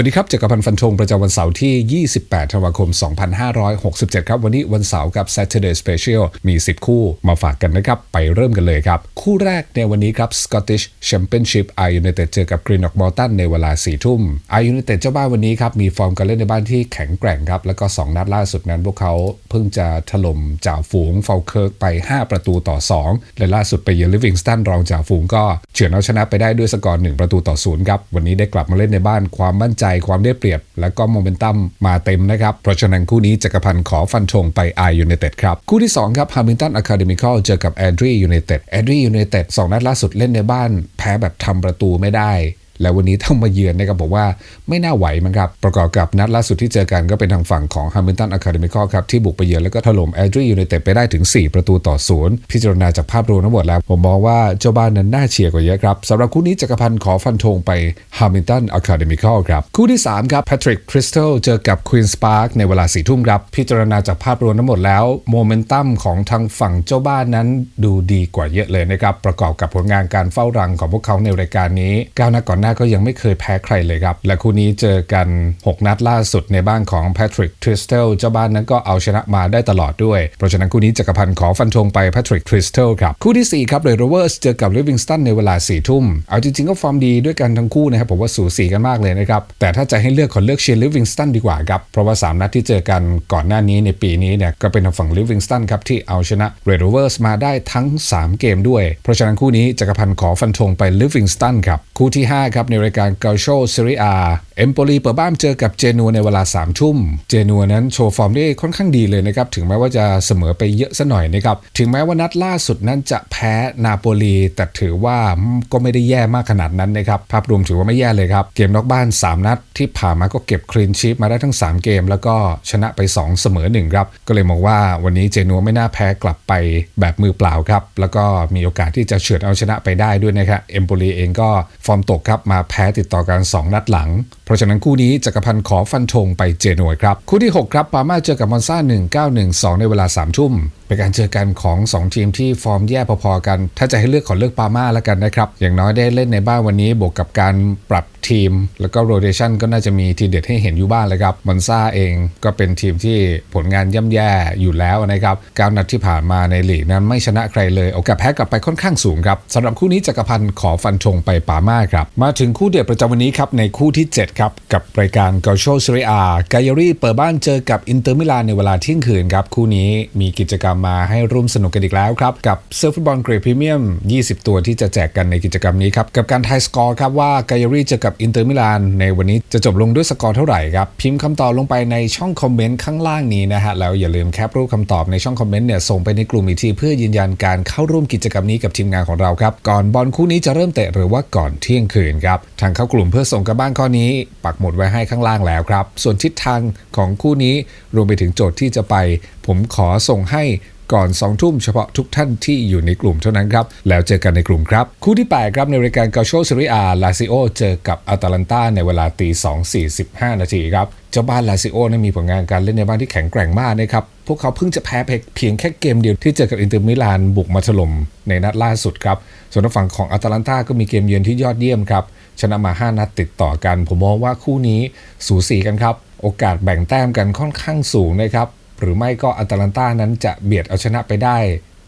วัสดีครับจักรพันธ์ฟันธงประจำวันเสาร์ที่ 28 ธันวาคม 2567 ครับ วันนี้วันเสาร์กับ Saturday Special มี 10 คู่มาฝากกันนะครับ ไปเริ่มกันเลยครับ คู่แรกในวันนี้ครับ Scottish Championship I United เจอกับ Greenock Morton ในเวลา 4 ทุ่ม I United เจ้าบ้านวันนี้ครับ มีฟอร์มการเล่นในบ้านที่แข็งแกร่งครับ แล้วก็ 2 นัดล่าสุดนั้นพวกเขาเพิ่งจะถล่มจ่าฝูงฟอลเคิร์กไป 5 ประตูต่อ 2 และล่าสุดไปเยือนลิฟวิงสตันรองจ่าฝูงก็เฉือนเอาชนะไปได้ด้วยสกอร์1ประตูต่อ0ครับวันนี้ได้กลับมาเล่นในบ้านความมั่นใจความได้เปรียบ และก็โมเมนตัมมาเต็มนะครับ เพราะฉะนั้นคู่นี้จักรพันธ์ขอฟันธงไปไอยูเนเต็ดครับ คู่ที่ 2 ครับฮามิลตันอะคาเดมิคอลเจอกับแอดรียูเนเต็ดแอดรียูเนเต็ดสองนัดล่าสุดเล่นในบ้าน แพ้แบบทำประตูไม่ได้ และวันนี้ต้องมาเยือนนะครับบอกว่าไม่น่าไหวมั้งครับ ประกอบกับนัดล่าสุดที่เจอกันก็เป็นทางฝั่งของ Hamilton Academical ครับที่บุกไปเยือนแล้วก็ถล่มแอดรียูไนเต็ดไปได้ถึง 4 ประตูต่อศูนย์พิจารณาจากภาพรวมทั้งหมดแล้ว ผมมองว่าเจ้าบ้านนั้นน่าเชียร์กว่าเยอะครับสำหรับคู่นี้จักรพันธ์ขอฟันธงไป Hamilton Academical ครับคู่ที่ 3 ครับ Patrick Crystal เจอกับ Queen's Park ในเวลา4ทุ่มครับพิจารณาจากภาพรวมทั้งหมดแล้วโมเมนตัมของทางฝั่งเจ้าบ้านนั้นดูดีกว่าเยอะเลยนะครับประกอบกับผลงานการเฝ้ารังของพวกเขาในรายการนี้ก้าวหน้าก่อนหน้าก็ยังไม่เคยแพ้ใครเลยครับ และคู่นี้เจอกัน 6 นัดล่าสุดในบ้านของ Patrick Tristel เจ้าบ้านนั้นก็เอาชนะมาได้ตลอดด้วย เพราะฉะนั้นคู่นี้จักรพันธ์ขอฟันธงไป Patrick Tristel ครับ คู่ที่ 4 ครับเลย Rovers เจอกับ Livingston ในเวลา4ทุ่ม เอาจริงๆก็ฟอร์มดีด้วยกันทั้งคู่นะครับผมว่าสูสีกันมากเลยนะครับ แต่ถ้าจะให้เลือกขอเลือกเชียร์ Livingston ดีกว่าครับ เพราะว่า 3 นัดที่เจอกันก่อนหน้านี้ในปีนี้เนี่ยก็เป็นทางฝั่ง Livingston ครับที่เอาชนะ Red Rovers มาได้ทั้ง 3 เกมด้วย เพราะฉะนั้นคู่นี้จักรพันธ์ขอฟันธงไป Livingston ครับคู่ที่ครับในรายการ Calcio Serie A เอมโปลีเปิดบ้านเจอกับเจนัวในเวลา3ามทุ่ม เจนัวนั้นโชว์ฟอร์มได้ค่อนข้างดีเลยนะครับ ถึงแม้ว่าจะเสมอไปเยอะซะหน่อยนะครับ ถึงแม้ว่านัดล่าสุดนั้นจะแพ้นาโปลี แต่ถือว่าก็ไม่ได้แย่มากขนาดนั้นนะครับ ภาพรวมถือว่าไม่แย่เลยครับ เกมนอกบ้าน 3 นัดที่ผ่านมาก็เก็บคลีนชีพมาได้ทั้ง 3 เกม แล้วก็ชนะไป 2 เสมอ1ครับ ก็เลยมองว่าวันนี้เจนัวไม่น่าแพ้กลับไปแบบมือเปล่าครับ แล้วก็มีโอกาสที่จะเฉือนเอาชนะไปได้ด้วยนะครับ เอมโปลีเองก็ฟอร์มตกครับมาแพ้ติดต่อกัน 2 นัดหลัง เพราะฉะนั้นคู่นี้จักรพันธ์ขอฟันธงไปเจนัวครับ คู่ที่ 6 ครับปาม่าเจอกับมอนซ่า1912 ในเวลา 3 ทุ่ม เป็นการเจอกันของ 2 ทีมที่ฟอร์มแย่พอๆกัน ถ้าจะให้เลือกขอเลือกปาม่าแล้วกันนะครับ อย่างน้อยได้เล่นในบ้านวันนี้บวกกับการปรับทีม แล้วก็โรเ t ชันก็น่าจะมีทีเด็ดให้เห็นอยู่บ้างเลยครับมอนซาเองก็เป็นทีมที่ผลงานย่ำแย่อยู่แล้วนะครับการนัดที่ผ่านมาในลีกนั้นไม่ชนะใครเลยโอกาสแพ้กลับไปค่อนข้างสูงครับสำหรับคู่นี้จักรพันธ์ขอฟันธงไปปาม่าครับมาถึงคู่เด็ดประจำวันนี้ครับในคู่ที่ 7 ครับ กับรายการก a ลโชเซเรียกายารีเปิดบ้านเจอกับอินเตอร์มิลานในเวลาเที่ยงคืนครับคู่นี้มีกิจกรรมมาให้ร่วมสนุกกันอีกแล้วครับ กับเซิร์ฟฟุตบอลเกรดพรีเมียม 20 ตัวที่จะแจกกันในกิจกรรมนี้ครับ กับการทายสกอร์ครับว่ากายรีเจอกับอินเตอร์มิลานในวันนี้จะจบลงด้วยสกอร์เท่าไหร่ครับ พิมพ์คำตอบลงไปในช่องคอมเมนต์ข้างล่างนี้นะฮะแล้วอย่าลืมแคปรูปคำตอบในช่องคอมเมนต์เนี่ยส่งไปในกลุ่มอีกทีเพื่อยืนยันการเข้าร่วมกิจกรรมนี้กับทีมงานของเราครับก่อนบอลคู่นี้จะเริ่มเตะหรือว่าก่อนเที่ยงคืนครับทางเข้ากลุ่มเพื่อส่งกับบ้านข้อนี้ปักหมุดไว้ให้ข้างล่างแล้วครับส่วนทิศทางของคู่นี้รวมไปถึงโจทย์ที่จะไป ผมขอส่งให้ ก่อน2ทุ่มเฉพาะทุกท่านที่อยู่ในกลุ่มเท่านั้นครับ แล้วเจอกันในกลุ่มครับ คู่ที่ 8 ครับในรายการเกาโชซ s ริอาลาซิโอเจอกับอัตแลนตาในเวลาตี2 45 นาทีครับเจ้าบ้านลาซิโอนั้นมีผลงานการเล่นในบ้านที่แข็งแกร่งมากนะครับพวกเขาเพิ่งจะแพ้เพียงแค่เกมเดียวที่เจอกับอินเตอร์มิลานบุกมาถล่มในนัดล่าสุดครับส่วนฝั่งของอัตแลนตาก็มีเกมเยือนที่ยอดเยี่ยมครับชนะมา 5 นัดติดต่อกัน ผมมองว่าคู่นี้สูสีกันครับ โอกาสแบ่งแต้มกันค่อนข้างสูงนะครับ หรือไม่ก็อัตแลนตานั้นจะเบียดเอาชนะไปได้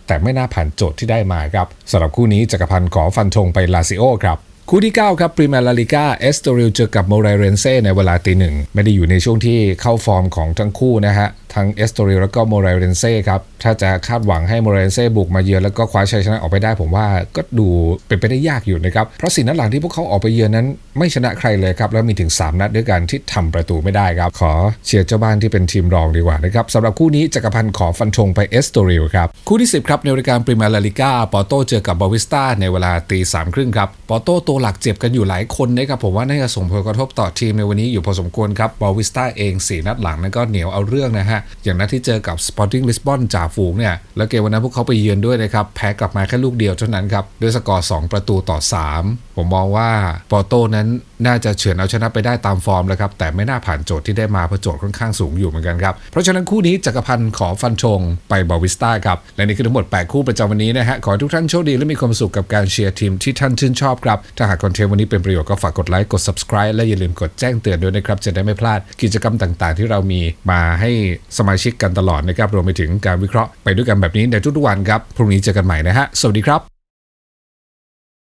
แต่ไม่น่าผ่านโจทย์ที่ได้มาครับสำหรับคู่นี้จักรพันธ์ขอฟันธงไปลาซิโอครับคู่ที่ 9 ครับปรีเมียร์ลาลิก้าเอสโตริลเจอกับโมเรเรนเซ่ในเวลาตีหนึ่ง ไม่ได้อยู่ในช่วงที่เข้าฟอร์มของทั้งคู่นะฮะทั้งเอสโตริลแล้วก็โมเรเรนเซ่ครับ ถ้าจะคาดหวังให้โมเรเรนเซ่บุกมาเยือนแล้วก็คว้าชัยชนะออกไปได้ผมว่าก็ดูเป็นไปได้ยากอยู่นะครับ เพราะสิ่นัดหลังที่พวกเขาออกไปเยือนนั้น ไม่ชนะใครเลยครับ แล้วมีถึง 3 นัดด้วยกันที่ทำประตูไม่ได้ครับ ขอเชียร์เจ้าบ้านที่เป็นทีมรองดีกว่านะครับสำหรับคู่นี้จักรพันธ์ขอฟันธงไปเอสโตริลครับคู่ที่ 10ครับในรายการปรีเมียร์ลาลิก้าปอโตเจอกับบาวิสตาในเวลาตีสามครึ่งครับปอโตตัวหลักเจ็บกันอยู่หลายคนนะครับผมว่าน่าจะส่งผลกระทบต่อทีมในวันนี้อยู่พอสมควรครับบาวิสตาเอง4นัดหลังนั้นก็เหนียวเอาเรื่องนะฮะอย่างนัดที่เจอกับ Sporting Lisbon จ่าฝูงเนี่ยแล้วเกมวันนั้นพวกเขาไปเยือนด้วยนะครับแพ้กลับมาแค่ลูกเดียวเท่านั้นครับด้วยสกอร์ 2 ประตูต่อ 3 ผมมองว่าปอโต้นั้นน่าจะเฉือนเอาชนะไปได้ตามฟอร์มแล้วครับแต่ไม่น่าผ่านโจทย์ที่ได้มาเพราะโจทย์ค่อนข้างสูงอยู่เหมือนกันครับเพราะฉะนั้นคู่นี้จักรพันธ์ขอฟันธงไปบาวิสตาครับและนี่คือทั้งหมด 8 คู่ประจำวันนี้นะฮะขอทุกท่านโชคดีและมีความสุขกับการเชียร์ทีมที่ท่านชื่นชอบครับถ้าหากคอนเทนต์วันนี้เป็นประโยชน์ก็ฝากกดไลค์กด subscribe และอย่าลืมกดแจ้งเตือนด้วยนะครับจะได้ไม่พลาดกิจกรรมต่าง ๆ ที่เรามีมาให้สมาชิกกันตลอดนะครับรวมไปถึงการวิเคราะห์ไปด้วยกันแบบนี้ในทุกๆวันครับพรุ่งนี้เจอกันใหม่นะฮะสวัสดีครับ